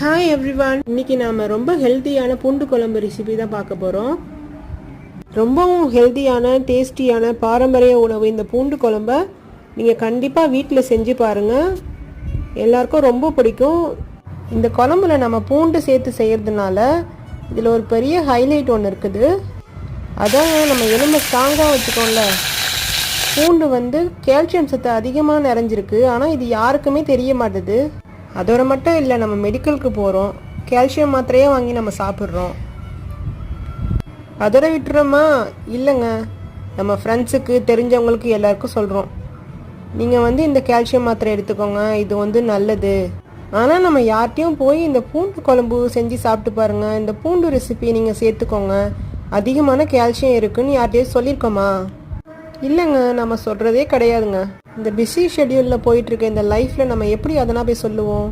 Hi everyone இன்னைக்கு நாம ரொம்ப ஹெல்த்தியான பூண்டு குழம்பு ரெசிபி தான் பார்க்க போகிறோம் ரொம்பவும் ஹெல்த்தியான டேஸ்டியான பாரம்பரிய உணவு இந்த பூண்டு குழம்ப நீங்கள் கண்டிப்பாக வீட்டில் செஞ்சு பாருங்கள் எல்லாருக்கும் ரொம்ப பிடிக்கும். இந்த குழம்புல நம்ம பூண்டு சேர்த்து செய்கிறதுனால இதில் ஒரு பெரிய ஹைலைட் ஒன்று இருக்குது. அதான் நம்ம எலும்பை ஸ்ட்ராங்காக வச்சுக்கோம்ல. பூண்டு வந்து கால்சியம் சத்து அதிகமாக நிறைஞ்சிருக்கு. ஆனால் இது யாருக்குமே தெரிய மாட்டுது. அதோட மட்டும் இல்லை நம்ம மெடிக்கலுக்கு போகிறோம் கால்சியம் மாத்திரையே வாங்கி நம்ம சாப்பிட்றோம். அதோட விட்டுறோமா? இல்லைங்க. நம்ம ஃப்ரெண்ட்ஸுக்கு தெரிஞ்சவங்களுக்கு எல்லாருக்கும் சொல்கிறோம் நீங்கள் வந்து இந்த கால்சியம் மாத்திரை எடுத்துக்கோங்க. இது வந்து நல்லது. ஆனால் நம்ம யார்கிட்டயும் போய் இந்த பூண்டு குழம்பு செஞ்சு சாப்பிட்டு பாருங்கள் இந்த பூண்டு ரெசிபி நீங்கள் சேர்த்துக்கோங்க. அதிகமான கால்சியம் இருக்குன்னு யார்கிட்டயும் சொல்லியிருக்கோமா இல்லைங்க நம்ம சொல்கிறதே கிடையாதுங்க. இந்த பிஸி ஷெட்யூலில் போயிட்டுருக்க இந்த லைஃப்பில் நம்ம எப்படி அதனால் போய் சொல்லுவோம்?